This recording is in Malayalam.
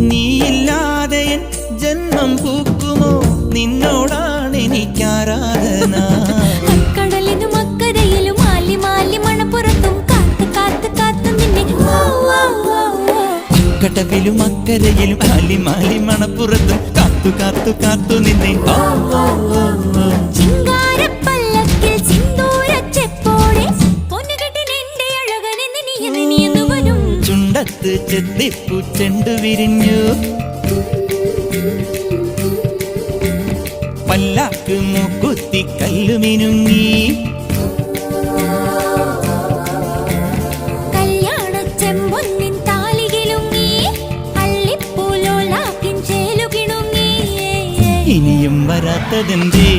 നീയില്ലാതെ ജന്മം പൂക്കുമോ? നിന്നോടാണ് എനിക്കാരാധന. കടലിനും അക്കരയിലും മാലി മാലി മണപ്പുറത്തും കടവിലും അക്കരയിലും മാലി മാലി മണപ്പുറത്തും കാത്തു കാത്തു കാത്തു നിന്നെ. ചിങ്കാരപ്പല്ലക്കിൽ സിന്ദൂര ചെപ്പോടെ പൊന്നുകെട്ടി നിന്റെ നീ ചുണ്ടത്ത് ചെത്തിപ്പു ചെണ്ടു വിരിഞ്ഞു. പല്ലാക്ക് മൂക്കുത്തി കല്ലുമിനുങ്ങി ഇനിയും വരാത്തതെന്തേ?